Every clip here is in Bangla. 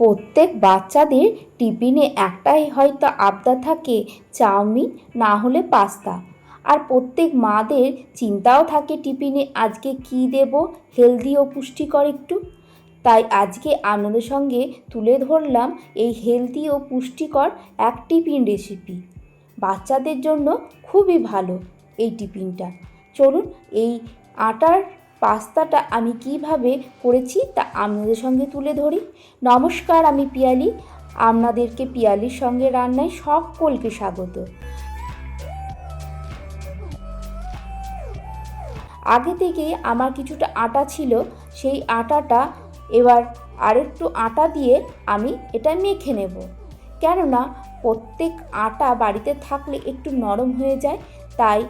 প্রত্যেক বাচ্চাদের টিফিনে একটাই হয়তো আবদা থাকে, চাউমিন, না হলে পাস্তা। আর প্রত্যেক মাদের চিন্তাও থাকে টিফিনে আজকে কী দেব, হেলদি ও পুষ্টিকর একটু। তাই আজকে আনন্দের সঙ্গে তুলে ধরলাম এই হেলদি ও পুষ্টিকর এক টিফিন রেসিপি বাচ্চাদের জন্য খুবই ভালো এই টিফিনটা। চলুন এই আটার পাস্তাটা আমি কীভাবে করেছি তা আপনাদের সঙ্গে তুলে ধরি। নমস্কার, আমি পিয়ালি। আপনাদেরকে পিয়ালির সঙ্গে রান্নায় সকলকে স্বাগত। আগে থেকেই আমার কিছুটা আটা ছিল, সেই আটাটা এবার আরেকটু আটা দিয়ে আমি এটা মেখে নেব। কেননা প্রত্যেক আটা বাড়িতে থাকলে একটু নরম হয়ে যায়, তাই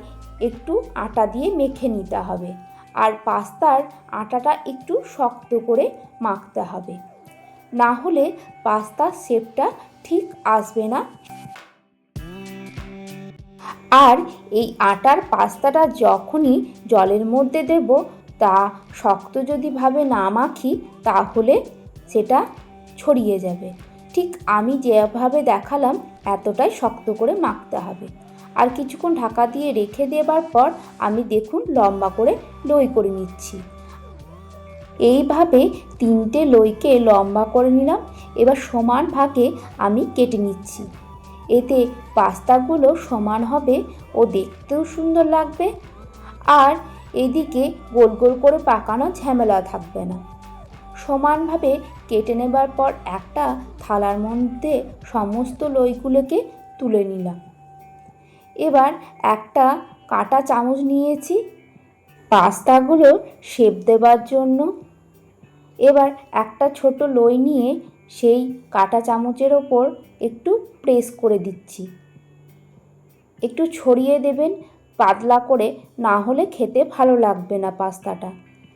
একটু আটা দিয়ে মেখে নিতে হবে। আর পাস্তার আটাটা একটু শক্ত করে মাখতে হবে। না হলে পাস্তার শেপটা ঠিক আসবে না। আর এই আটার পাস্তাটা যখনই জলের মধ্যে দেব, তা শক্ত যদি ভাবে না মাখি, তাহলে সেটা ছড়িয়ে যাবে। ঠিক আমি যেভাবে দেখালাম, এতটাই শক্ত করে মাখতে হবে। আর কিছুক্ষণ ঢাকা দিয়ে রেখে দেবার পর আমি দেখুন লম্বা করে লই করে নিচ্ছি। এইভাবে তিনটে লইকে লম্বা করে নিলাম, এবার সমান ভাগে আমি কেটে নিচ্ছি। এতে পাস্তাগুলো সমান হবে ও দেখতেও সুন্দর লাগবে আর এদিকে গোল গোল করে পাকানো ঝামেলা থাকবে না। সমানভাবে কেটে নেবার পর একটা থালার মধ্যে সমস্ত লইগুলোকে তুলে নিলাম। এবার একটা কাটা চামচ নিয়েছি। পাস্তাগুলো শেপ দেবার জন্য। এবার একটা ছোট লই নিয়ে সেই কাটা চামচের ওপর একটু প্রেস করে দিচ্ছি। একটু ছড়িয়ে দেবেন, পাতলা করে, না হলে খেতে ভালো লাগবে না পাস্তাটা।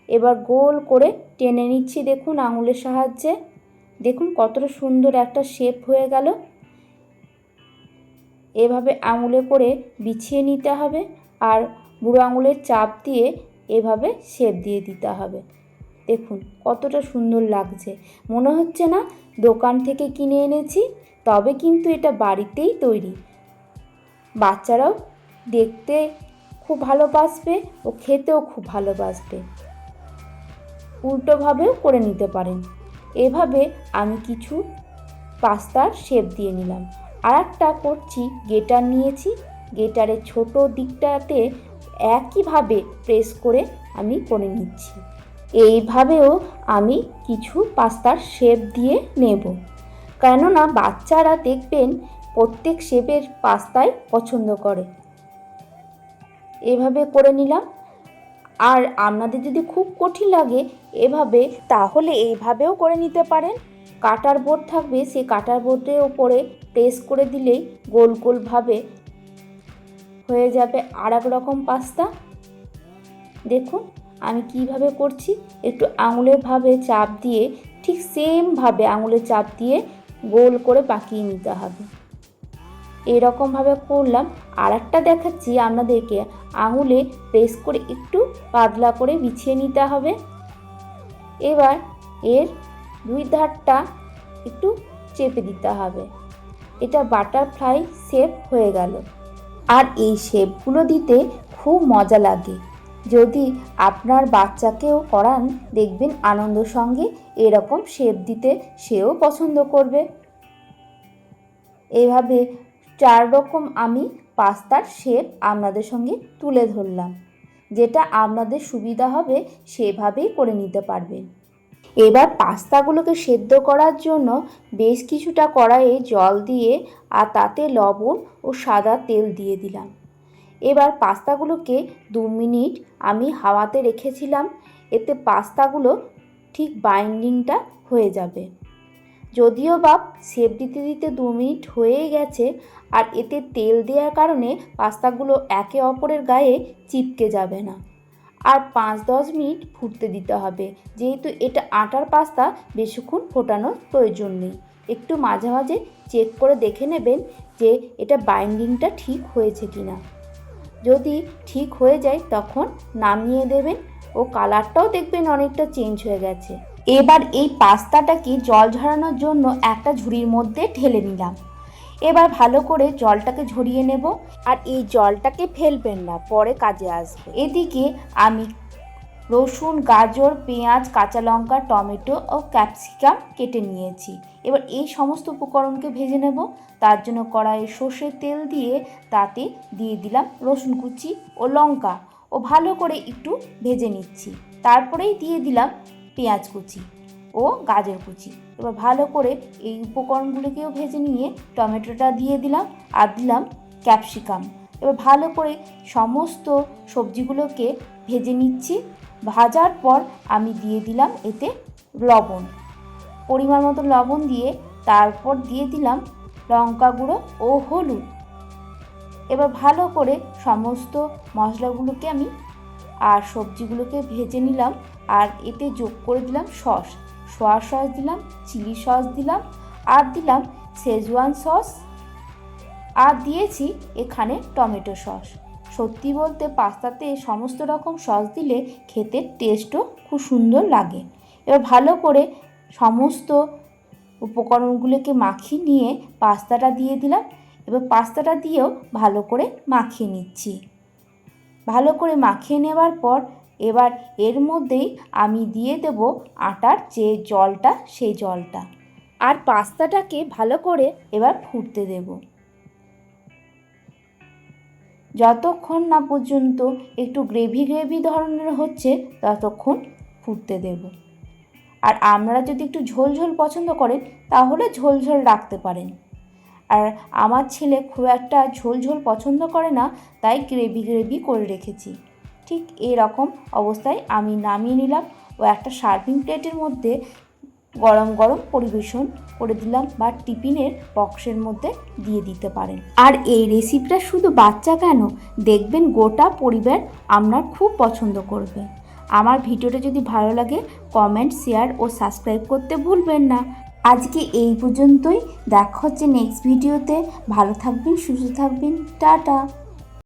এবার গোল করে টেনে নিচ্ছি, দেখুন আঙুলের সাহায্যে। দেখুন কতটা সুন্দর একটা শেপ হয়ে গেল। এভাবে আঙুলে করে বিছিয়ে নিতে হবে আর বুড়ো আঙুলের চাপ দিয়ে এভাবে শেপ দিয়ে দিতে হবে। দেখুন কতটা সুন্দর লাগছে। মনে হচ্ছে না দোকান থেকে কিনে এনেছি, তবে কিন্তু এটা বাড়িতেই তৈরি। বাচ্চারাও দেখতে খুব ভালোবাসবে ও খেতেও খুব ভালোবাসবে। উল্টোভাবেও করে নিতে পারেন। এভাবে আমি কিছু পাস্তার শেপ দিয়ে নিলাম। আর একটা করছি, গেটার নিয়েছি। গেটারের ছোট দিকটাতে একইভাবে প্রেস করে আমি করে নিচ্ছি। এইভাবেও আমি কিছু পাস্তার শেপ দিয়ে নেব। কেননা বাচ্চারা দেখবেন প্রত্যেক শেপের পাস্তাই পছন্দ করে। এভাবে করে নিলাম। আর আপনাদের যদি খুব কঠিন লাগে এভাবে, তাহলে এইভাবেও করে নিতে পারেন। কাটার বোর্ড থাকবে, সেই কাটার বোর্ডের ওপরে প্রেস করে দিলেই গোল গোলভাবে হয়ে যাবে আর এক রকম পাস্তা। দেখুন, আমি কীভাবে করছি। একটু আঙুলের ভাবে চাপ দিয়ে, ঠিক সেমভাবে আঙুলের চাপ দিয়ে গোল করে পাকিয়ে নিতে হবে। এরকমভাবে করলাম। আর একটা দেখাচ্ছি আপনাদেরকে। আঙুলে প্রেস করে একটু পাতলা করে বিছিয়ে নিতে হবে। এবার এর দুই ধারটা একটু চেপে দিতে হবে। এটা বাটারফ্লাই শেপ হয়ে গেল। আর এই শেপগুলো দিতে খুব মজা লাগে। যদি আপনার বাচ্চাকেও করান, দেখবেন আনন্দ সঙ্গে এরকম শেপ দিতে সেও পছন্দ করবে। এভাবে চার রকম আমি পাস্তার শেপ আপনাদের সঙ্গে তুলে ধরলাম। যেটা আপনাদের সুবিধা হবে, সেভাবেই করে নিতে পারবেন। এবার পাস্তাগুলোকে সেদ্ধ করার জন্য বেশ কিছুটা কড়াইয়ে জল দিয়ে আর তাতে লবণ ও সাদা তেল দিয়ে দিলাম। এবার পাস্তাগুলোকে দু মিনিট আমি হাওয়াতে রেখেছিলাম, এতে পাস্তাগুলো ঠিক বাইন্ডিংটা হয়ে যাবে। যদিও বা সেপ দিতে দিতে দু মিনিট হয়ে গেছে আর এতে তেল দেওয়ার কারণে পাস্তাগুলো একে অপরের গায়ে চিপকে যাবে না। আর পাঁচ দশ মিনিট ফুটতে দিতে হবে। যেহেতু এটা আটার পাস্তা, বেশিক্ষণ ফোটানোর প্রয়োজন নেই। একটু মাঝে মাঝে চেক করে দেখে নেবেন যে এটা বাইন্ডিংটা ঠিক হয়েছে কি না যদি ঠিক হয়ে যায়, তখন নামিয়ে দেবেন ও কালারটাও দেখবেন অনেকটা চেঞ্জ হয়ে গেছে। এবার এই পাস্তাটাকে জল ঝরানোর জন্য একটা ঝুড়ির মধ্যে ঢেলে নিলাম। এবার ভালো করে জলটাকে ঝরিয়ে নেব আর এই জলটাকে ফেলবেন না, পরে কাজে আসবে। এদিকে আমি রসুন, গাজর, পেঁয়াজ, কাঁচা লঙ্কা, টমেটো ও ক্যাপসিকাম কেটে নিয়েছি। এবার এই সমস্ত উপকরণকে ভেজে নেব। তার জন্য কড়াইয়ে সর্ষের তেল দিয়ে তাতে দিয়ে দিলাম রসুন কুচি ও লঙ্কা। ও ভালো করে একটু ভেজে নিচ্ছি। তারপরেই দিয়ে দিলাম পেঁয়াজ কুচি। ও গাজর কুচি। এবার ভালো করে এই উপকরণগুলোকেও ভেজে নিয়ে টমেটোটা দিয়ে দিলাম আর দিলাম ক্যাপসিকাম। এবার ভালো করে সমস্ত সবজিগুলোকে ভেজে নিচ্ছি। ভাজার পর আমি দিয়ে দিলাম এতে লবণ। পরিমাণ মতো লবণ দিয়ে তারপর দিয়ে দিলাম লঙ্কা গুঁড়ো ও হলুদ। এবার ভালো করে সমস্ত মশলাগুলোকে আমি আর সবজিগুলোকে ভেজে নিলাম আর এতে যোগ করে দিলাম সস। সোয়া সস দিলাম, চিলি সস দিলাম, আর দিলাম শেজওয়ান সস আর দিয়েছি এখানে টমেটো সস। সত্যি বলতে পাস্তাতে সমস্ত রকম সস দিলে খেতে টেস্টও খুব সুন্দর লাগে। এবার ভালো করে সমস্ত উপকরণগুলোকে মাখিয়ে নিয়ে পাস্তাটা দিয়ে দিলাম। এবার পাস্তাটা দিয়েও ভালো করে মাখিয়ে নিচ্ছি। ভালো করে মাখিয়ে নেওয়ার পর এবার এর মধ্যেই আমি দিয়ে দেব আটার যে জলটা, সেই জলটা। আর পাস্তাটাকে ভালো করে এবার ফুটতে দেব। যতক্ষণ না পর্যন্ত একটু গ্রেভি গ্রেভি ধরনের হচ্ছে, ততক্ষণ ফুটতে দেব। আর আপনারা যদি একটু ঝোল ঝোল পছন্দ করেন, তাহলে ঝোল ঝোল রাখতে পারেন। আর আমার ছেলে খুব একটা ঝোল ঝোল পছন্দ করে না, তাই গ্রেভি গ্রেভি করে রেখেছি। ঠিক এরকম অবস্থায় আমি নামিয়ে নিলাম ও একটা সার্ভিং প্লেটের মধ্যে গরম গরম পরিবেশন করে দিলাম বা টিফিনের বক্সের মধ্যে দিয়ে দিতে পারেন। আর এই রেসিপিটা শুধু বাচ্চা কেন? দেখবেন গোটা পরিবার আপনার খুব পছন্দ করবে। আমার ভিডিওটা যদি ভালো লাগে কমেন্ট শেয়ার ও সাবস্ক্রাইব করতে ভুলবেন না। আজকে এই পর্যন্তই। দেখা হচ্ছে নেক্সট ভিডিওতে ভালো থাকবেন, সুস্থ থাকবেন। টাটা।